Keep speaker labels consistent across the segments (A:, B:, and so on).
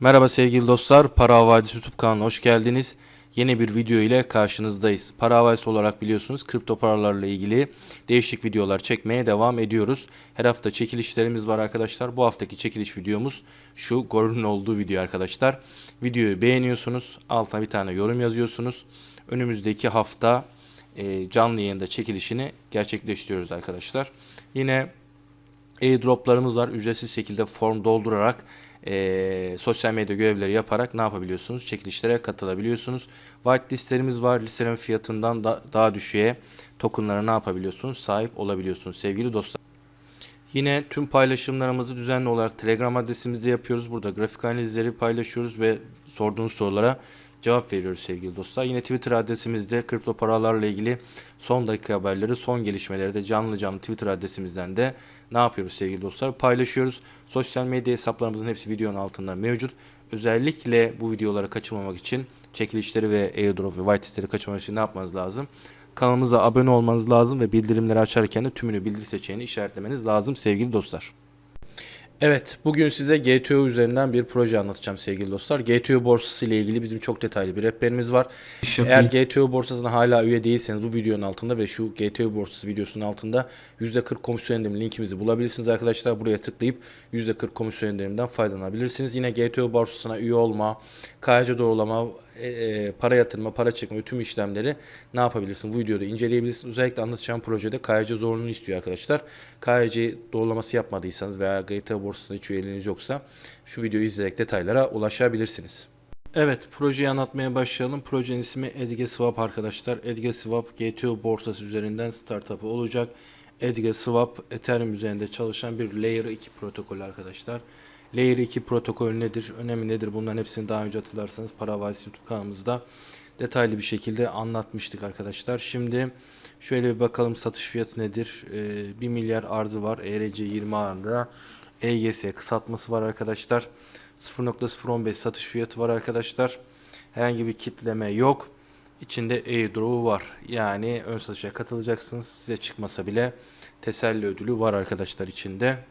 A: Merhaba sevgili dostlar, Para Havadisi YouTube kanalına hoş geldiniz. Yeni bir video ile karşınızdayız. Para Havadisi olarak biliyorsunuz kripto paralarla ilgili değişik videolar çekmeye devam ediyoruz. Her hafta çekilişlerimiz var arkadaşlar. Bu haftaki çekiliş videomuz şu Gorun'un olduğu video arkadaşlar. Videoyu beğeniyorsunuz, altına bir tane yorum yazıyorsunuz. Önümüzdeki hafta e, canlı yayında çekilişini gerçekleştiriyoruz arkadaşlar. Yine airdroplarımız var. Ücretsiz şekilde form doldurarak e, sosyal medya görevleri yaparak ne yapabiliyorsunuz? Çekilişlere katılabiliyorsunuz. White listlerimiz var. Listelerin fiyatından da, daha düşüğe tokenlara ne yapabiliyorsunuz? Sahip olabiliyorsunuz sevgili dostlar. Yine tüm paylaşımlarımızı düzenli olarak Telegram adresimizde yapıyoruz. Burada grafik analizleri paylaşıyoruz ve sorduğunuz sorulara cevap veriyoruz sevgili dostlar. Yine Twitter adresimizde kripto paralarla ilgili son dakika haberleri, son gelişmeleri de canlı canlı Twitter adresimizden de ne yapıyoruz sevgili dostlar? Paylaşıyoruz. Sosyal medya hesaplarımızın hepsi videonun altında mevcut. Özellikle bu videoları kaçırmamak için çekilişleri ve airdrop ve white listleri kaçırmamak için ne yapmanız lazım? Kanalımıza abone olmanız lazım ve bildirimleri açarken de tümünü bildir seçeneğini işaretlemeniz lazım sevgili dostlar. Evet, bugün size GTO üzerinden bir proje anlatacağım sevgili dostlar. GTO borsası ile ilgili bizim çok detaylı bir rehberimiz var. Eğer GTO borsasına hala üye değilseniz bu videonun altında ve şu GTO borsası videosunun altında %40 komisyon indirimi linkimizi bulabilirsiniz arkadaşlar. Buraya tıklayıp %40 komisyon indirimden faydalanabilirsiniz. Yine GTO borsasına üye olma, KYC doğrulama, e, e, para yatırma, para çekme tüm işlemleri ne yapabilirsin? Bu videoda inceleyebilirsiniz. Özellikle anlatacağım projede KYC zorunluluğunu istiyor arkadaşlar. KYC doğrulaması yapmadıysanız veya GTO borsasında hiç üyeliğiniz yoksa şu videoyu izleyerek detaylara ulaşabilirsiniz. Evet, projeyi anlatmaya başlayalım. Projenin ismi Edge Swap arkadaşlar. Edge Swap GTO borsası üzerinden startup'ı olacak. Swap Ethereum üzerinde çalışan bir Layer 2 protokolü arkadaşlar. Layer 2 protokolü nedir? Önemi nedir? Bunların hepsini daha önce hatırlarsanız Para Vadisi YouTube kanalımızda detaylı bir şekilde anlatmıştık arkadaşlar. Şimdi şöyle bir bakalım satış fiyatı nedir? Ee, 1 milyar arzı var. ERC 20 ağırlığa. EGS kısaltması var arkadaşlar. 0.015 satış fiyatı var arkadaşlar. Herhangi bir kitleme yok. İçinde airdrop'u var. Yani ön satışa katılacaksınız. Size çıkmasa bile teselli ödülü var arkadaşlar içinde.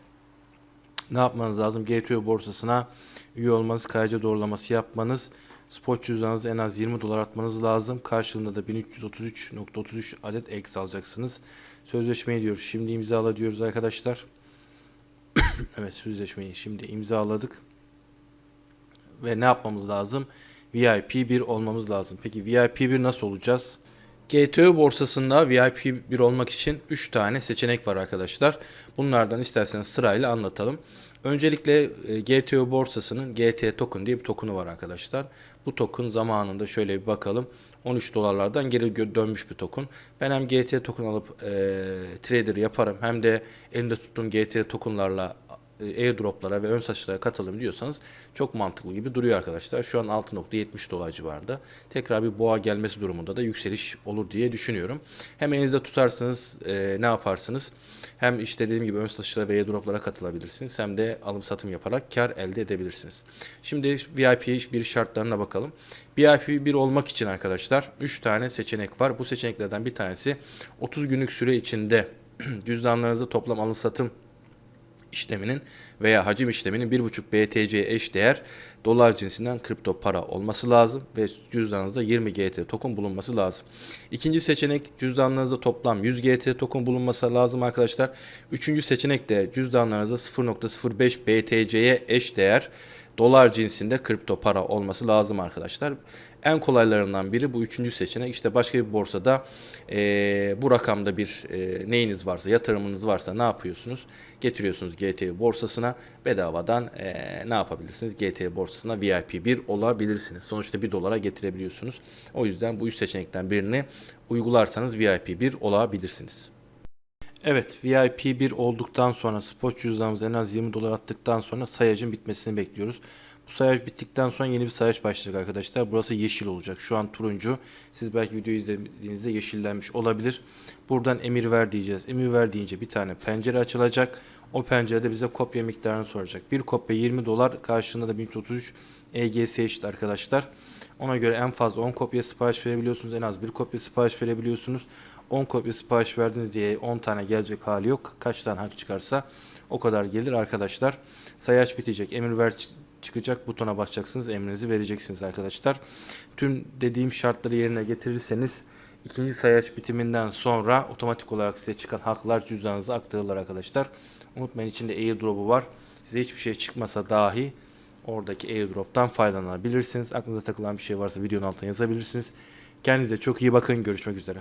A: Ne yapmanız lazım? GTO borsasına üye olmanız, KYC doğrulaması yapmanız, spot cüzdanınızı en az 20 dolar atmanız lazım. Karşılığında da 1333.33 adet X alacaksınız. Sözleşmeyi diyoruz. Şimdi imzala diyoruz arkadaşlar. evet sözleşmeyi şimdi imzaladık. Ve ne yapmamız lazım? VIP 1 olmamız lazım. Peki VIP 1 nasıl olacağız? GTO borsasında VIP 1 olmak için 3 tane seçenek var arkadaşlar. Bunlardan isterseniz sırayla anlatalım. Öncelikle e, GTO borsasının GT token diye bir token'u var arkadaşlar. Bu token zamanında şöyle bir bakalım 13 dolarlardan geri dönmüş bir token. Ben hem GT token alıp e, trader yaparım hem de elimde tuttuğum GT tokenlarla airdroplara ve ön satışlara katılım diyorsanız çok mantıklı gibi duruyor arkadaşlar. Şu an 6.70 dolar civarında. Tekrar bir boğa gelmesi durumunda da yükseliş olur diye düşünüyorum. Hem elinizde tutarsınız e, ne yaparsınız? Hem işte dediğim gibi ön satışlara ve airdroplara katılabilirsiniz. Hem de alım satım yaparak kar elde edebilirsiniz. Şimdi VIP bir şartlarına bakalım. VIP 1 olmak için arkadaşlar 3 tane seçenek var. Bu seçeneklerden bir tanesi 30 günlük süre içinde cüzdanlarınızı toplam alım satım işleminin veya hacim işleminin 1.5 BTC eş değer dolar cinsinden kripto para olması lazım ve cüzdanınızda 20 GT token bulunması lazım. İkinci seçenek cüzdanlarınızda toplam 100 GT token bulunması lazım arkadaşlar. Üçüncü seçenek de cüzdanlarınızda 0.05 BTC'ye eş değer dolar cinsinde kripto para olması lazım arkadaşlar. En kolaylarından biri bu üçüncü seçenek. İşte başka bir borsada e, bu rakamda bir e, neyiniz varsa, yatırımınız varsa ne yapıyorsunuz? Getiriyorsunuz GT borsasına bedavadan e, ne yapabilirsiniz? GT borsasına VIP 1 olabilirsiniz. Sonuçta 1 dolara getirebiliyorsunuz. O yüzden bu üç seçenekten birini uygularsanız VIP 1 olabilirsiniz. Evet VIP 1 olduktan sonra spot cüzdanımıza en az 20 dolar attıktan sonra sayacın bitmesini bekliyoruz. Bu sayacı bittikten sonra yeni bir sayaç başlayacak arkadaşlar. Burası yeşil olacak. Şu an turuncu. Siz belki videoyu izlediğinizde yeşillenmiş olabilir. Buradan emir ver diyeceğiz. Emir ver deyince bir tane pencere açılacak. O pencerede bize kopya miktarını soracak. Bir kopya 20 dolar karşılığında da 1333 EGS eşit arkadaşlar. Ona göre en fazla 10 kopya sipariş verebiliyorsunuz. En az bir kopya sipariş verebiliyorsunuz. 10 kopya sipariş verdiniz diye 10 tane gelecek hali yok. Kaç tane hak çıkarsa o kadar gelir arkadaşlar. Sayaç bitecek. Emir ver çıkacak. Butona basacaksınız. Emrinizi vereceksiniz arkadaşlar. Tüm dediğim şartları yerine getirirseniz ikinci sayaç bitiminden sonra otomatik olarak size çıkan haklar cüzdanınıza aktarılır arkadaşlar. Unutmayın içinde airdrop'u var. Size hiçbir şey çıkmasa dahi oradaki airdrop'tan faydalanabilirsiniz. Aklınıza takılan bir şey varsa videonun altına yazabilirsiniz. Kendinize çok iyi bakın. Görüşmek üzere.